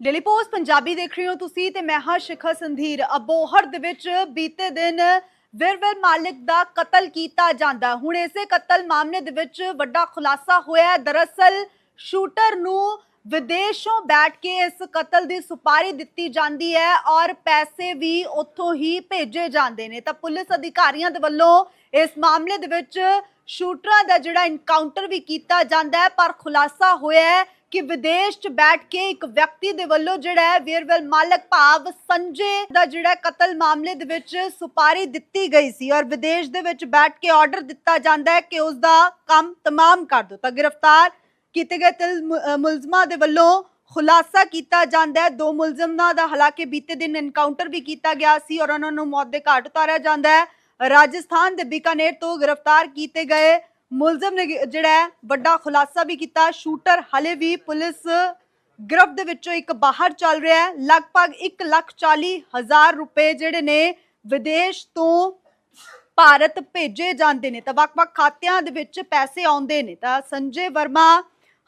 Daily post Punjabi ਦੇਖ ਰਹੇ ਹੋ ਤੁਸੀਂ ਤੇ ਮੈਂ ਹਾਂ ਸ਼ਿਖਰ ਸੰਧੀਰ। ਅਬੋਹਰ ਦੇ ਵਿੱਚ ਬੀਤੇ ਦਿਨ ਵਿਰਵਰ ਮਾਲਿਕ ਦਾ ਕਤਲ ਕੀਤਾ ਜਾਂਦਾ। ਹੁਣ ਇਸੇ ਕਤਲ ਮਾਮਲੇ ਦੇ ਵਿੱਚ ਵੱਡਾ ਖੁਲਾਸਾ ਹੋਇਆ ਹੈ। ਦਰਅਸਲ ਸ਼ੂਟਰ ਨੂੰ ਵਿਦੇਸ਼ੋਂ ਬੈਠ ਕੇ ਇਸ ਕਤਲ ਦੀ ਸੁਪਾਰੀ ਦਿੱਤੀ ਜਾਂਦੀ ਹੈ ਔਰ ਪੈਸੇ ਵੀ ਉੱਥੋਂ ਹੀ ਭੇਜੇ ਜਾਂਦੇ ਨੇ। ਤਾਂ ਪੁਲਿਸ ਅਧਿਕਾਰੀਆਂ ਦੇ ਵੱਲੋਂ ਇਸ ਮਾਮਲੇ ਦੇ ਵਿੱਚ ਸ਼ੂਟਰਾਂ ਦਾ ਜਿਹੜਾ ਇਨਕਾਊਂਟਰ ਵੀ ਕੀਤਾ ਜਾਂਦਾ ਹੈ, ਪਰ ਖੁਲਾਸਾ ਹੋਇਆ ਹੈ ਕਿ ਵਿਦੇਸ਼ 'ਚ ਬੈਠ ਕੇ ਇੱਕ ਵਿਅਕਤੀ ਦੇ ਵੱਲੋਂ ਜਿਹੜਾ ਹੈ ਵੇਰਵਲ ਮਾਲਕ ਭਾਵ ਸੰਜੇ ਦਾ ਜਿਹੜਾ ਕਤਲ ਮਾਮਲੇ ਦੇ ਵਿੱਚ ਸੁਪਾਰੀ ਦਿੱਤੀ ਗਈ ਸੀ ਔਰ ਵਿਦੇਸ਼ ਦੇ ਵਿੱਚ ਬੈਠ ਕੇ ਆਰਡਰ ਦਿੱਤਾ ਜਾਂਦਾ ਹੈ ਕਿ ਉਸ ਦਾ ਕੰਮ ਤਮਾਮ ਕਰ ਦੋ ਤਾਂ ਗ੍ਰਿਫਤਾਰ ਕੀਤੇ ਗਏ ਤਿਲ ਮੁਲਜ਼ਮਾਂ ਦੇ ਵੱਲੋਂ ਖੁਲਾਸਾ ਕੀਤਾ ਜਾਂਦਾ ਹੈ। ਦੋ ਮੁਲਜ਼ਮਾਂ ਦਾ ਹਾਲਾਂਕਿ ਬੀਤੇ ਦਿਨ ਐਨਕਾਊਂਟਰ ਵੀ ਕੀਤਾ ਗਿਆ ਸੀ ਔਰ ਉਹਨਾਂ ਨੂੰ ਮੌਤ ਦੇ ਘਾਟ ਉਤਾਰਿਆ ਜਾਂਦਾ ਹੈ। ਰਾਜਸਥਾਨ ਦੇ ਬੀਕਾਨੇਰ ਤੋਂ ਗ੍ਰਿਫਤਾਰ ਕੀਤੇ ਗਏ ਮੁਲਜ਼ਮ ਨੇ ਜਿਹੜਾ ਵੱਡਾ ਖੁਲਾਸਾ ਵੀ ਕੀਤਾ। ਸ਼ੂਟਰ ਹਲੇ ਵੀ ਪੁਲਿਸ ਗ੍ਰਿਫਤ ਦੇ ਵਿੱਚੋਂ ਇੱਕ ਬਾਹਰ ਚੱਲ ਰਿਹਾ ਹੈ। ਲਗਭਗ 140000 ਰੁਪਏ ਜਿਹੜੇ ਨੇ ਵਿਦੇਸ਼ ਤੋਂ ਭਾਰਤ ਭੇਜੇ ਜਾਂਦੇ ਨੇ। ਤਾਂ ਵੱਖ-ਵੱਖ ਖਾਤਿਆਂ ਦੇ ਵਿੱਚ ਪੈਸੇ ਆਉਂਦੇ ਨੇ। ਤਾਂ ਸੰਜੇ ਵਰਮਾ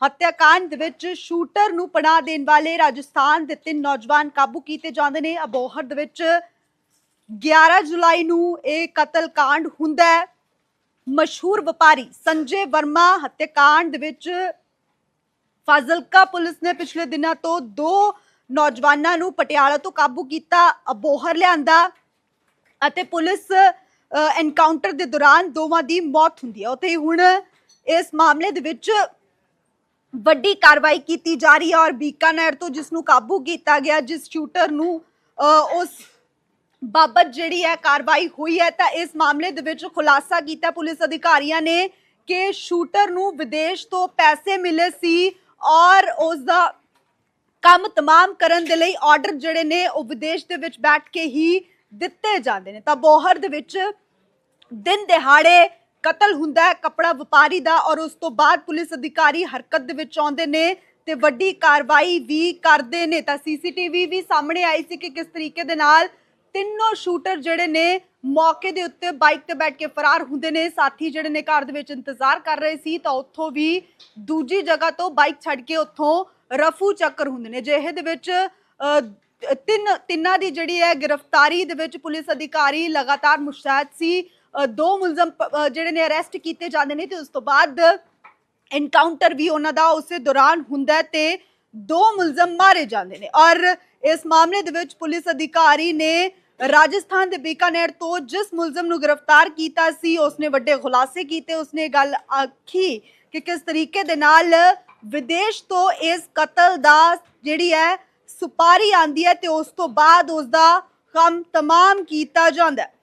ਹੱਤਿਆਕਾਂਡ ਦੇ ਵਿੱਚ ਸ਼ੂਟਰ ਨੂੰ ਪਨਾਹ ਦੇਣ ਵਾਲੇ ਰਾਜਸਥਾਨ ਦੇ ਤਿੰਨ ਨੌਜਵਾਨ ਕਾਬੂ ਕੀਤੇ ਜਾਂਦੇ ਨੇ। ਅਬੋਹਰ ਦੇ ਵਿੱਚ 11 ਜੁਲਾਈ ਨੂੰ ਇਹ ਕਤਲकांड ਹੁੰਦਾ ਹੈ। ਮਸ਼ਹੂਰ ਵਪਾਰੀ ਸੰਜੇ ਵਰਮਾ ਹੱਤਿਆਕਾਂਡ ਦੇ ਵਿੱਚ ਫਾਜ਼ਿਲਕਾ ਪੁਲਿਸ ਨੇ ਪਿਛਲੇ ਦਿਨਾਂ ਤੋਂ ਦੋ ਨੌਜਵਾਨਾਂ ਨੂੰ ਪਟਿਆਲਾ ਤੋਂ ਕਾਬੂ ਕੀਤਾ ਅਬੋਹਰ ਲਿਆਂਦਾ ਅਤੇ ਪੁਲਿਸ ਐਨਕਾਊਂਟਰ ਦੇ ਦੌਰਾਨ ਦੋਵਾਂ ਦੀ ਮੌਤ ਹੁੰਦੀ ਹੈ। ਉੱਥੇ ਹੁਣ ਇਸ ਮਾਮਲੇ ਦੇ ਵਿੱਚ ਵੱਡੀ ਕਾਰਵਾਈ ਕੀਤੀ ਜਾ ਰਹੀ ਹੈ ਔਰ ਬੀਕਾਨੇਰ ਤੋਂ ਜਿਸ ਨੂੰ ਕਾਬੂ ਕੀਤਾ ਗਿਆ ਜਿਸ ਸ਼ੂਟਰ ਨੂੰ ਅ, ਉਸ ਬਾਬਤ ਜਿਹੜੀ ਹੈ ਕਾਰਵਾਈ ਹੋਈ ਹੈ ਤਾਂ ਇਸ ਮਾਮਲੇ ਦੇ ਵਿੱਚ ਖੁਲਾਸਾ ਕੀਤਾ ਪੁਲਿਸ ਅਧਿਕਾਰੀਆਂ ਨੇ ਕਿ ਸ਼ੂਟਰ ਨੂੰ ਵਿਦੇਸ਼ ਤੋਂ ਪੈਸੇ ਮਿਲੇ ਸੀ ਔਰ ਉਸ ਦਾ ਕੰਮ ਤਮਾਮ ਕਰਨ ਦੇ ਲਈ ਆਰਡਰ ਜਿਹੜੇ ਨੇ ਉਹ ਵਿਦੇਸ਼ ਦੇ ਵਿੱਚ ਬੈਠ ਕੇ ਹੀ ਦਿੱਤੇ ਜਾਂਦੇ ਨੇ। ਤਾਂ ਬੋਹਰ ਦੇ ਵਿੱਚ ਦਿਨ ਦਿਹਾੜੇ ਕਤਲ ਹੁੰਦਾ ਹੈ, ਕਪੜਾ ਵਪਾਰੀ ਦਾ ਔਰ ਉਸ ਤੋਂ ਬਾਅਦ ਪੁਲਿਸ ਅਧਿਕਾਰੀ ਹਰਕਤ ਦੇ ਵਿੱਚ ਆਉਂਦੇ ਨੇ ਤੇ ਵੱਡੀ ਕਾਰਵਾਈ ਵੀ ਕਰਦੇ ਨੇ। ਤਾਂ ਸੀਸੀਟੀਵੀ ਵੀ ਸਾਹਮਣੇ ਆਈ ਸੀ ਕਿ ਕਿਸ ਤਰੀਕੇ ਦੇ ਨਾਲ ਤਿੰਨੋਂ ਸ਼ੂਟਰ ਜਿਹੜੇ ਨੇ ਮੌਕੇ ਦੇ ਉੱਤੇ ਬਾਈਕ ਤੇ ਬੈਠ ਕੇ ਫਰਾਰ ਹੁੰਦੇ ਨੇ। ਸਾਥੀ ਜਿਹੜੇ ਨੇ ਘਰ ਦੇ ਵਿੱਚ ਇੰਤਜ਼ਾਰ ਕਰ ਰਹੇ ਸੀ, ਤਾਂ ਉੱਥੋਂ ਵੀ ਦੂਜੀ ਜਗ੍ਹਾ ਤੋਂ ਬਾਈਕ ਛੱਡ ਕੇ ਉੱਥੋਂ ਰਫੂ ਚੱਕਰ ਹੁੰਦੇ ਨੇ। ਜਿਹੇ ਦੇ ਵਿੱਚ ਤਿੰਨ, ਤਿੰਨਾਂ ਦੀ ਜਿਹੜੀ ਹੈ ਗ੍ਰਿਫਤਾਰੀ ਦੇ ਵਿੱਚ ਪੁਲਿਸ ਅਧਿਕਾਰੀ ਲਗਾਤਾਰ ਮੁਸ਼ਤੈਦ ਸੀ। ਦੋ ਮੁਲਜ਼ਮ ਜਿਹੜੇ ਨੇ ਅਰੈਸਟ ਕੀਤੇ ਜਾਂਦੇ ਨੇ ਤੇ ਉਸ ਤੋਂ ਬਾਅਦ ਐਨਕਾਊਂਟਰ ਵੀ ਉਹਨਾਂ ਦਾ ਉਸੇ ਦੌਰਾਨ ਹੁੰਦਾ ਹੈ ਤੇ ਦੋ ਮੁਲਜ਼ਮ ਮਾਰੇ ਜਾਂਦੇ ਨੇ। ਔਰ ਇਸ ਮਾਮਲੇ ਦੇ ਵਿੱਚ ਪੁਲਿਸ ਅਧਿਕਾਰੀ ਨੇ ਰਾਜਸਥਾਨ ਦੇ ਬੀਕਾਨੇਰ ਤੋਂ ਜਿਸ ਮੁਲਜ਼ਮ ਨੂੰ ਗ੍ਰਿਫਤਾਰ ਕੀਤਾ ਸੀ, ਉਸਨੇ ਵੱਡੇ ਖੁਲਾਸੇ ਕੀਤੇ। ਉਸਨੇ ਇਹ ਗੱਲ ਆਖੀ ਕਿ ਕਿਸ ਤਰੀਕੇ ਦੇ ਨਾਲ ਵਿਦੇਸ਼ ਤੋਂ ਇਸ ਕਤਲ ਦਾ ਜਿਹੜੀ ਹੈ, ਸੁਪਾਰੀ ਆਂਦੀ ਹੈ ਤੇ ਉਸ ਤੋਂ ਬਾਅਦ ਉਸ ਦਾ ਕੰਮ ਤਮਾਮ ਕੀਤਾ ਜਾਂਦਾ ਹੈ।